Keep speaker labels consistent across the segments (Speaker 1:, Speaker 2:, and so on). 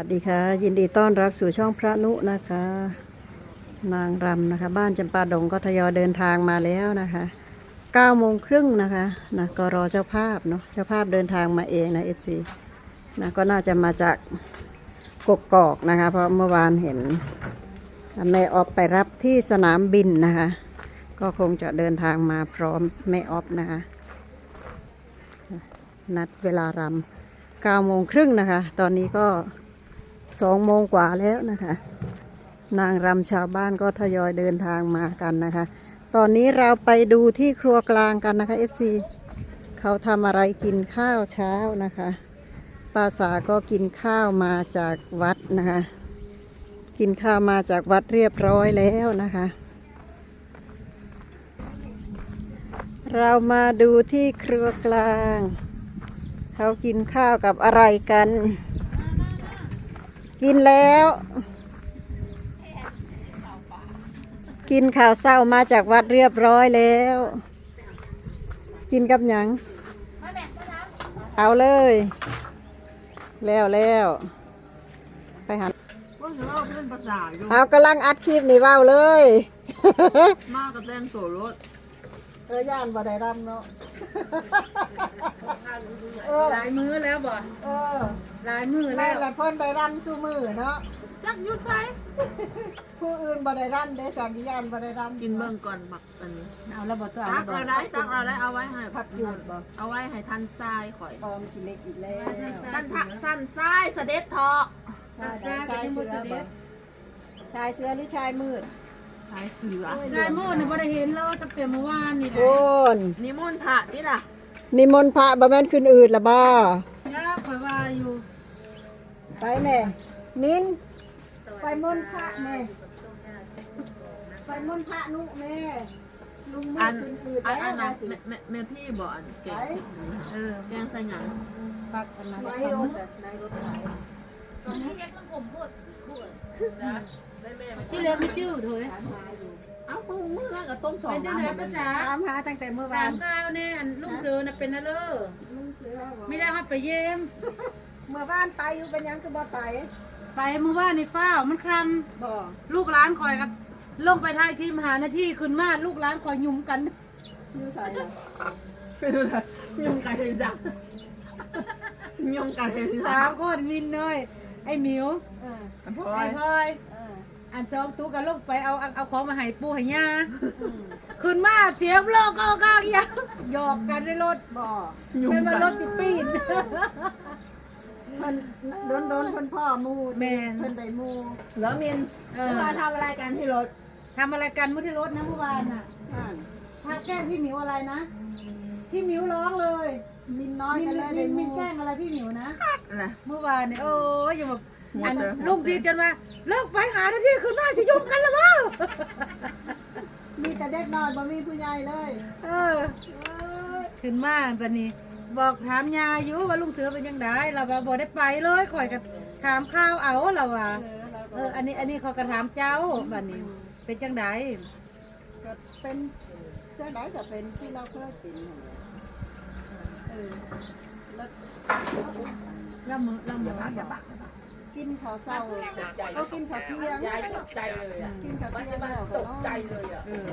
Speaker 1: วัสดีค่ะ ยินดีต้อนรับสู่ช่องพระนุนะคะ นางรำนะคะ บ้านจำปาดงก็ทยอยเดินทางมาแล้วนะคะ9โมงครึ่งนะคะนะก็รอเจ้าภาพเนาะเจ้าภาพเดินทางมาเองนะ FC นะก็น่าจะมาจากกกกอกนะคะ เพราะเมื่อวานเห็นแม่ออฟไปรับที่สนามบินนะคะ ก็คงจะเดินทางมาพร้อมแม่ออฟนะคะนัดเวลารำ9โมงครึ่งนะคะ ตอนนี้ก็ สองโมงกว่าแล้วนะคะ นางรำชาวบ้านก็ทยอยเดินทางมากันนะคะ ตอนนี้เราไปดูที่ครัวกลางกันนะคะ FC เขาทำอะไรกินข้าวเช้านะคะป้าสาก็กินข้าวมาจากวัดนะคะ กินข้าวมาจากวัดเรียบร้อยแล้วนะคะ เรามาดูที่ครัวกลาง เขากินข้าวกับอะไรกัน กินแล้ว กินข้าวเศร้ามาจากวัดเรียบร้อยแล้ว กินกับหยัง เอาเลย แล้วแล้วไปหัน
Speaker 2: ว่าจะเล่าเป็นภาษาอยู่
Speaker 1: เอากำลังอัดคลิปนี่เว้าเลย
Speaker 2: มากกับแรงโสรถ
Speaker 1: เออย่านบ่ได้รำเนาะ เออ
Speaker 3: หลายมือแล้วบ่
Speaker 1: เออ
Speaker 3: หลายมือ
Speaker 1: แม่
Speaker 3: แล้ว
Speaker 1: ละเพิ่นได้รำสู้มือเนาะ
Speaker 3: จักอยุไซ
Speaker 1: ผู้อื่นบ่ได้รำได้สักย่านบ่ได้รำ
Speaker 2: กินเบิ่งก่อนบักอันนี้
Speaker 3: เอาแล้วบ่ตัวเอา
Speaker 2: ตัก
Speaker 3: บ่
Speaker 2: เอาได้ตักเอาได้เอาไว้ให้
Speaker 1: ผักหยุดบ่
Speaker 2: เอาไว้ให้ทันทรายข่อย
Speaker 1: ออมสิเล็กอีกแล้ว
Speaker 2: สั้นทะสั้นทรายเสด็จเถาะ
Speaker 1: ชายชายเสือบ่ชายเสือหรือชายมืด
Speaker 2: ชายเสือ
Speaker 3: ใจมือนี่บ่ได้เห็นเลยตั้งแต่เมื่อวานนี่
Speaker 1: โอน
Speaker 2: นิมนต์พระนี่ล่ะ
Speaker 1: นิมนต์พระบ่แม่นขึ้นอืดละบ่
Speaker 3: ยากข่อยว่าอยู่
Speaker 1: ไปแม่นินไปมนต์พระแม่ไปมนต์พระนุแม่ลุงมื
Speaker 2: อั
Speaker 1: ด
Speaker 2: น
Speaker 1: ขึ้นอืด
Speaker 2: อัน
Speaker 1: แล้
Speaker 2: อั
Speaker 1: วนนะ
Speaker 2: นั้น
Speaker 1: สิ
Speaker 2: แม่แม่แม่พี่บอกอันเก่งที่สุดนะ
Speaker 3: เออ
Speaker 2: แกงใส่หยัง
Speaker 3: ปักกันมา
Speaker 1: ไว้รถอะในรถขาย
Speaker 3: ที่เล็กไม่จื้อเถอะ
Speaker 2: เอาปูมือแล้วกับต้มสอง
Speaker 3: เป็นจัง
Speaker 2: น้ำ
Speaker 3: ได๋
Speaker 2: หมด
Speaker 3: ภา
Speaker 2: เลย
Speaker 3: ษา
Speaker 1: ตามหาตั้งแต่เมื่อวา
Speaker 3: ตานมข้าวแน่อันลุงเสือน่ะเป็นนะเลอ
Speaker 1: ลุงเสือก
Speaker 3: ไม่ได้ฮอดไปเยี่ยม
Speaker 1: เมื่อวานไปอยู่เป็นยังคือบ่ไป
Speaker 3: ไปเมื่อวานในี่ฟ้าวมันคำ
Speaker 1: บ่
Speaker 3: ลูกหลานคอยกับลงไปถ่ายทีมหาหน้าที่ขึ้นมาลูกหลานคอยยุ่มกัน
Speaker 1: อยู่ใส่อะ
Speaker 2: เป็นอะไรยุ่งไก่เลยจังยุ่งไก่เลย
Speaker 3: สามคนมินเนยไอ้หมิว
Speaker 1: เออ
Speaker 2: พอ
Speaker 3: ไอ้
Speaker 2: ย
Speaker 3: พลอย
Speaker 1: เอ อ
Speaker 3: อันจองตู้กันลงไปเอาเอาเอาของมาให้ปูให้ย่า
Speaker 1: อืม
Speaker 3: ขึ้นมาเสียบโลกก็กากยังหยอกกันในรถ
Speaker 1: บ่
Speaker 2: ยุ่ง
Speaker 3: เป็น
Speaker 2: กั
Speaker 3: มานรถจิปีน
Speaker 1: เพิ่นโดนโดนเพิ่นพ่อหมู่
Speaker 3: แม่น
Speaker 1: เพิ่นได้หมู่
Speaker 2: แล้วมิน
Speaker 3: เออ
Speaker 2: เมื่อวานทำอะไรกันที่รถ
Speaker 3: ทำอะไรกันเมื่อที่รถนะเมื่อวานน่ะ
Speaker 1: อ่าน
Speaker 3: พาแกล้งพี่หมิวอะไรนะพี่หมิวร้องเลย
Speaker 1: มินน้อย
Speaker 3: มิ
Speaker 1: กัน
Speaker 3: น
Speaker 1: เลย
Speaker 3: มิ
Speaker 1: ได้
Speaker 3: น
Speaker 1: ห
Speaker 3: มิ
Speaker 1: มู่
Speaker 3: นแกล้งอะไรพี่หมิวนะ
Speaker 2: อะไร
Speaker 3: เมื่อวานเนี่ยโอ้ยอย่าแบบ
Speaker 2: หัว
Speaker 3: อัน
Speaker 2: เจอ
Speaker 3: ลุงจีดกันว่าเลิกไปหาหน้าที่ขึ้นมาจะยุ่งกันแล้วมั้ง
Speaker 1: มีแต่เด็กน้อยบ่มีผู้ใหญ่เลย
Speaker 3: เออขึ้นมาบันนี้ บอกถามยาอยู่ว่าลุงเสือเป็นยังไงเราว่าบ่ได้ไปเลยข่อยก็ถามข้าวเอาเราว่า
Speaker 1: เออเรา
Speaker 3: เอออันนี้อันนี้เขาก็ถามเจ้าบัดนี้ เป็นจังได
Speaker 1: ก็เป็นเจ้าไหนก็เป็นที่เราเคยกินนั่นแหละเออแล้ว
Speaker 3: ละมือละมือ
Speaker 1: กินข้าวเช้าเขากินข้าวเที่ยง
Speaker 2: ยายตกใจเลยอะ
Speaker 1: กินข้าวเที่ยงแล้วก็นอน
Speaker 2: เลยอะ
Speaker 3: เออ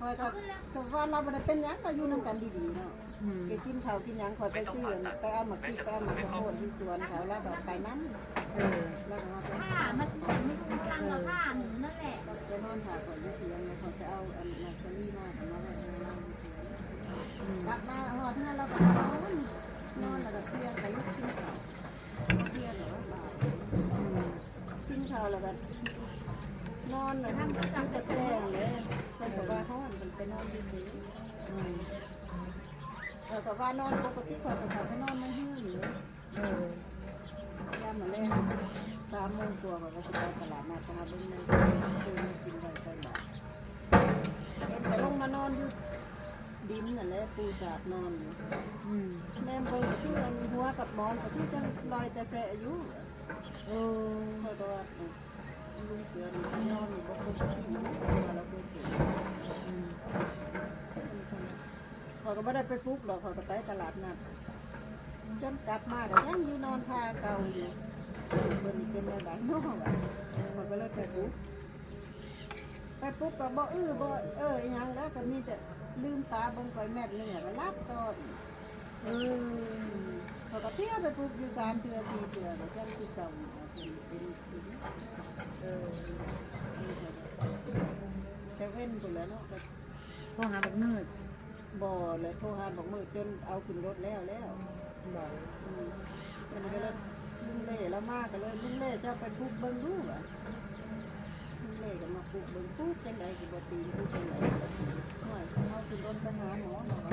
Speaker 1: คอยก็ก็ว่าเราบ่ได้เป็นหยังก็อยู่นํกันดีๆเนาะ
Speaker 3: อืม
Speaker 1: แกกินข้าวกินหยังคอยไปซื้อไปเอามากินไปเอามาขโมยที่สวนเขาแล้วแบบไปนั้น
Speaker 3: เออ
Speaker 1: แล้วก็มาไป
Speaker 4: ผ้ามันมันกำลังมาผ้าหนูนั่นแหละ
Speaker 1: ไปนอนหาคนที่เตียงแล้วเขาจะเอาอันนาซารีมาแต่มาไว้ในนอนที่สวน
Speaker 3: อืม
Speaker 1: กลับมาหอดห้าเราก็นอนนอนแล้วก็เที่ยงไปลุกกินข้าวเที่ยงหรือว่าบ่ายกินข้าวแล้วก็นอนเลยมันจะแกล้งเลยคนบอกว่าห้อนมันไปนอนที่ซื้อ
Speaker 3: อืม
Speaker 1: เออแต่ว่านอนปกติคนเขาไปนอนไม่หื้ออยู่
Speaker 3: เออยา
Speaker 1: มมาเล่นสามโมงตัวก็จะไปตลาดนัดไปหาเบิ้งเงินซื้อมากินไว้ใส่บาตรเอ็นแต่ลงมานอนอยู่ดินนั่นแหละปูสาดนอนอยู่แม่เบิ่งก็คืออันหัวกับมอนก็คือจังลอยแต่แสะอยู่
Speaker 3: โอ้
Speaker 1: เพราะว่าลุงเสือนี่สินอนอยู่บ่ครบที่นะเพราะว่าเราเคยเห็น
Speaker 3: อืม
Speaker 1: เขาก็ไม่ได้ไปปลุกหรอกเขาก็ไปตลาดนัดจนกลับมาก็ยังอยู่นอนทาเก่าอยู่เพิ่นเป็นได้เนาะว่ะมันก็เลยไปปุ๊บไปปุ๊บก็บ่อื้อบ่เออยังแล้วก็มีแต่ลืมตาบงไปแม่นนึงอะก็รับตอนเออเขาก็เที่ยวไปปุ๊บอยู่สามเทื่อสี่เทือก็จังคือเก่าอยู่ว่าเป็นเป็นเป็นเออแต่เว้นพุ่นแล้วเนาะก็
Speaker 3: โทรหาแบักมืด
Speaker 1: บ่เลยโทรหาบอกมือจนเอาขึ้นรถแล้วแล้วบอกอืมมันก็เลยลุงเล่แล้วมากก็เลยลุงเล่เจ้าไปปลุกเบิ่งดูอะลุงเล่ก็มาปลุกเบิ่งปลุกจังใดก็บ่ตีนปลุกจังใดหน่อยเอาขึ้นรถไปหาหมอเนาะว่า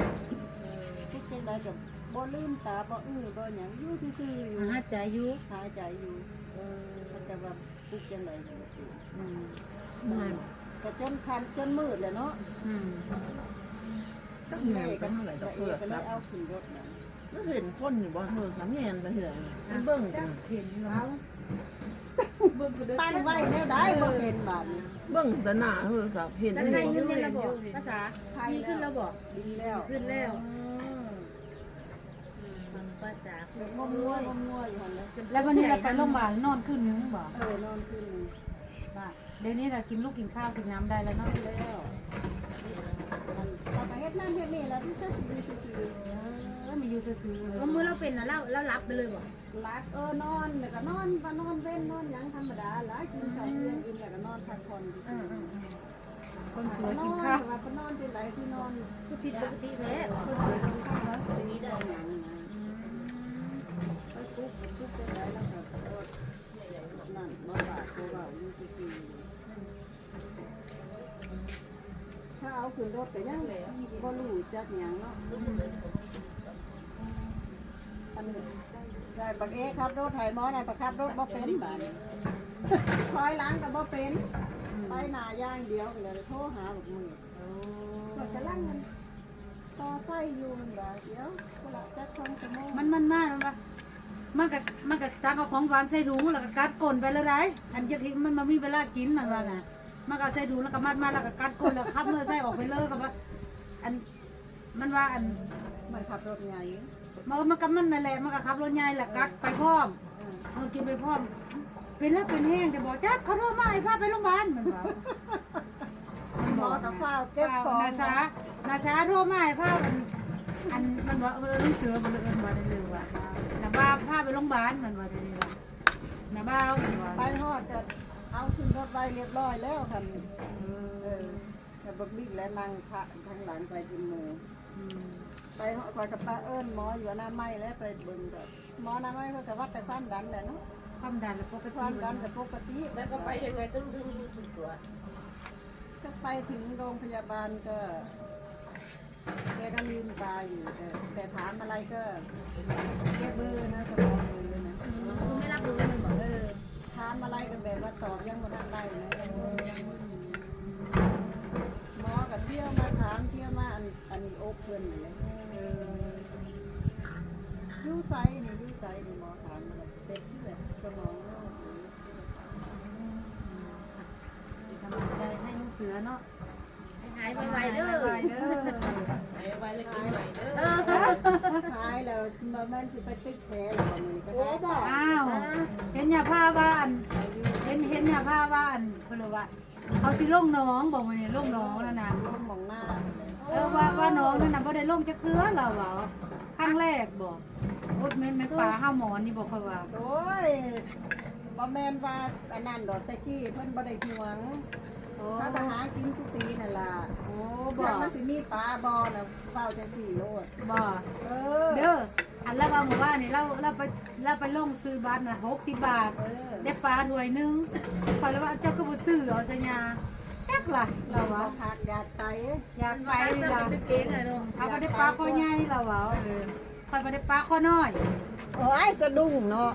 Speaker 1: เออปลุกจังใดก็บ่ลืมตาบ่อื้อบ่หยังอยู่ซื่อๆอยู่
Speaker 3: หาใจอยู่
Speaker 1: หายใจอยู่เออแต่ว่าปลุกจังใดก็บ่ตีน
Speaker 3: อืม
Speaker 1: ก็จนคันจนมืดแล้วเนาะ
Speaker 3: อืม
Speaker 2: ตั้งแม่ก็เท่าไหร่ดอก
Speaker 1: เอ
Speaker 2: เพื่อครับ
Speaker 1: เอาขึ้นรถนะ
Speaker 2: แล้วเห็นคนอยู่บ่เธอสามแยนไปเหื่อยมันเบิ่งกัน
Speaker 3: เห็นอยู่
Speaker 1: เอา
Speaker 3: เบิ่งก็เด้อ
Speaker 1: ตั้งไว้แนวได้บ่เป็นบาดนี้
Speaker 2: เบิ่งแต่หน้าโทรศัพท์เห็น
Speaker 3: แล้
Speaker 2: ยู่
Speaker 3: ใครขึ้นในระบบภาษา
Speaker 1: ใคร
Speaker 3: มีขึ้นระบบ
Speaker 1: ดีแล้ว
Speaker 3: ขึ้นแล้ว
Speaker 4: ภาษา
Speaker 1: เด็กงมงวยงมงวยอยู่หั่นแหล้ว
Speaker 3: แล้ววันนี้เราไปโรงพยาบาลนอนขึ้นนึงบ่
Speaker 1: เออนอนขึ้น
Speaker 3: ว่าเดี๋ยวนี้เรากินลูกกินข้าวกินน้ำได้แล้วเนาะ
Speaker 1: แล้ว เราไปเฮ็ดนั่นเฮ็ดนี่แล้วที่ซื่อๆซื่อ
Speaker 3: เออมีอยู่ซื่อๆ
Speaker 4: ว่ามือเราเป็นนะเราเรารับไปเลยบ่
Speaker 1: ๆรักเออนอนแล้วก็นอนว่านอนเว้นนอนหยังธรรมดาหลายกินข้าวเที่ยงกินแล้วก็นอนพักผ่อน
Speaker 3: เออๆคนสวย
Speaker 1: น
Speaker 3: กิ
Speaker 1: อนน
Speaker 3: ข้าว
Speaker 1: ว่าไปนอนที่ไหนที่นอน
Speaker 4: คือผิดปกติแท้
Speaker 1: คนสวยกินข้าวแล้วอย่างนี้ได้หยังนะไปปุ๊บปุ๊บไปไหนแล้วก็เออนั่นมาบาดตัวเราอยู่ซื่อๆถ้าเอา ขึ้นรถก็ยังบ่รู้จักหยังเนาะอันนี้ได้บักเอขับรถไถหมอนั่นประขับรถบ่เป็นบาดนี้ถอยหลังก็บ่เป็น ไปหน้าย่างเดียวก็เลยโทรหาบักมือก็กำลังมันต่อไฟอยู่มันบเดียวก็ละจักสองชั่มง
Speaker 3: มันมันมากมันว่ามันก็มันก็ตักเอาของหวานใส่ถุงแล้วก็กัดก้นไปเลยได้อันจะทิ้งมันมามีเวลากินมันว่าไง มันก็เอาใส่ถุงแล้วก็มัดมาแล้วก็กัดก้นแล้วขับเมื่อใส่ออกไปเลยก็ว่าอันมันว่าอัน
Speaker 1: มันขับรถใหญ่
Speaker 3: มันมันก็มันนั่นแหละมันก็ขับรถใหญ่แหละกัดไปพร้อม
Speaker 1: เออ
Speaker 3: เออกินไปพร้อม เป็นแล้วเป็นแห้งจะบอกจักเขาโทรมาให้พาไปโรงพยาบาลมันว่า
Speaker 1: หมอตะฟ้าวเก็บของ
Speaker 3: นาซานาซาโทรมาให้พาอันอันมันว่าเออลูกเสือมันเลยเอิ้นว่าได้เลยว่านาบ้าพาไปโรงพยาบาลมันว่าได้เลยว่านาบ้ามันว่า
Speaker 1: ไปฮอดก็ เอาขึ้นรถไว้เรียบร้อยแล้วคันเออกับบักบิ๊กและนางพระทางหลังไปกินหมู
Speaker 3: อืม
Speaker 1: ไปหอคอยกับป้าเอิญหมออยู่อนามัยแล้วไปเบิ่งกับหมออนามัยเพิ่นก็วัดแต่ความดันแหละเนาะ
Speaker 3: ความดันและปก
Speaker 1: ค
Speaker 3: ติ
Speaker 1: วามดันแต่ปกติ
Speaker 2: แล้วก็ไปยังไงตึ้งตึ้งรู้สึกตัว
Speaker 1: ก็ไปถึงโรงพยาบาลก็แกก็ลืมตาอยู่แต่แต่ถามอะไรก็แกเบลอร์นะสมองเบลอร์นะ
Speaker 4: คือไม่รับรู้า
Speaker 1: มอะไรก็แบบว่าตอบยังบ่ทันได้นะยังบ่ยังบ่หมอก็เที่ยวมาถามเที่ยวมาอันอันนี้โอกเพิ่นนี่แหละเอออยู่ไสนี่ยูไสนี่หมอถามมันก็เป็นที่แบบสมองโรค
Speaker 3: กำลังใจให้ลูกเสือเนาะ
Speaker 4: หายไวๆเด้อ
Speaker 3: ไวๆเด้อ
Speaker 2: ไปไปแล้วกินไปเด้อ
Speaker 4: เออ
Speaker 1: หายแล้ว มันมันสิไปติดแผลแล้วบ่มื้อนี้ก็ได้บ่
Speaker 3: อ้าว เห็นยาผ้าว่าอันเห็นเห็นยาผ้าว่าอันเพิ่นว่าเขาสิลงหน้องบอกว่านี่ลงหน้องแล้วนะ
Speaker 1: ลมมองหน้า
Speaker 3: เออว่าว่าน้องนั่นน่ะบ่ได้ลงจักเทื่อเราว่าครั้งแรกบอกโอ๊ยแม่นแม่นปลาห้าหมอนนี่บอกค่อยว่า
Speaker 1: โอ้ยบ่แม่นว่าอันนั้นดอกตะกี้เพิ่นบ่ได้ห่วง
Speaker 3: โอ้
Speaker 1: ถ้าไปหากินสุปีนั่นล่ะ
Speaker 3: โอ้
Speaker 1: บบอ
Speaker 3: อกก
Speaker 1: มันสิมีปลาบ่น่ะเฝ้าจังซี่โลด
Speaker 3: บอก
Speaker 1: เออ
Speaker 3: เด้ออันแล้วว่าหมู่บ้านนี่เราเราไปเราไปลงซื้อบัตรน่ะ60บาท
Speaker 1: เออ
Speaker 3: ได้ปลาถ้วยหนึงพอแล้วว่าเจ้าก็บ่ซื้อเอาซะยาจักล่ะเรา
Speaker 1: เรา
Speaker 3: ว่า
Speaker 1: ว่าขาดยาไต
Speaker 3: อยากไป
Speaker 4: ไป
Speaker 3: นี่
Speaker 4: เรา
Speaker 3: ล่ะ
Speaker 4: เป็นเก่งเลยเนาะ
Speaker 3: เขาก็ได้ปลาข้อใหญ่เราว่าเออคอยบ่ได้ปลาข้อน้อย
Speaker 1: โอ้ยสะดุ้งเนาะ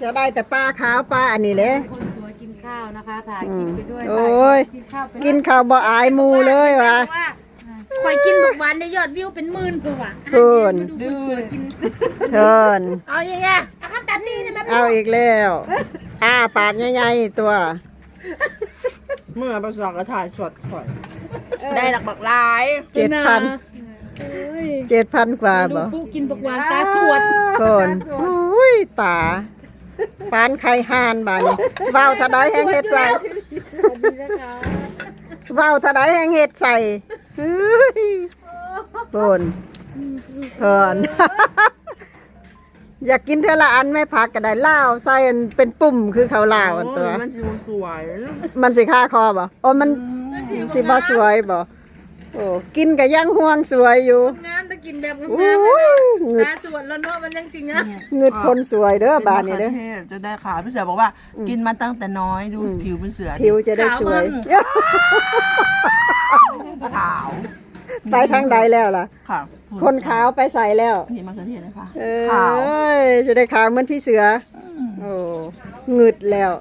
Speaker 1: จะได้แต่ปลาขาวปลาอันนี้แหละ
Speaker 3: คนสวยกินข้าวนะคะถ่ายคลิปไปด้วย
Speaker 1: โอ้ย
Speaker 3: กินข้าวไป
Speaker 1: กินข้าวบ่อายหมูเลยว่ะ
Speaker 4: ว่า คอยกินบักหวานได้ยอดวิวเป็นหมื่นพุ่นว่ะ
Speaker 1: เพิ่น
Speaker 4: ดูคนสวยกิน
Speaker 1: เชิญ
Speaker 2: เอาอย่างเงี้ย
Speaker 4: อะครับตัดนี่นะแม่
Speaker 1: เอาอีกแล้วอ้าปากใหญ่ๆตัว
Speaker 2: เมื่อประสอบกระถ่ายสดข่อยได้หลักบักลาย
Speaker 1: เจ็ดพัน เจ็ดพันกว่าบ่
Speaker 4: ผู้กินบักหวานตาสวด
Speaker 1: คนอุ้ยตาปานไข่ห่านบาดนี้เว้าถ้าได้แห้งเฮ็ดใส่เว้าถ้าได้แห้งเฮ็ดใส่เฮ้ย โอนเพิ่นอยากกินเทละอันไม่พักก็ได้เล่าใส่อันเป็นปุ่มคือเขาวลาวอันตัว
Speaker 2: มันสิสวย
Speaker 1: มันสิค่าคอบ่โอ้มันสิบ่สวยบ่โอ้กินก็ยังห่วงสวยอยู่
Speaker 4: งามตะกินแบบงาม
Speaker 1: ยหงึด
Speaker 4: ตาสวนแล้วเนาะมันยังจริงนะ
Speaker 1: หงึดคนสวยเด้อบานนี้เด้อ
Speaker 2: จะได้ขาวพี่เสือบอกว่า กินมาตั้งแต่น้อยดูผิวเป็นเสือ
Speaker 1: ผิวจะได้สวย
Speaker 2: ขาว
Speaker 1: ไปทางใดแล้วล่ะ
Speaker 2: ค่ะ
Speaker 1: คนขาวไปใส่แล้ว
Speaker 2: นี่มะเขือเทศนะคะ
Speaker 1: เอ
Speaker 2: ขาว้
Speaker 1: ยจะได้ขาวเหมือนพี่เสือ โอ้หงึดแล้ว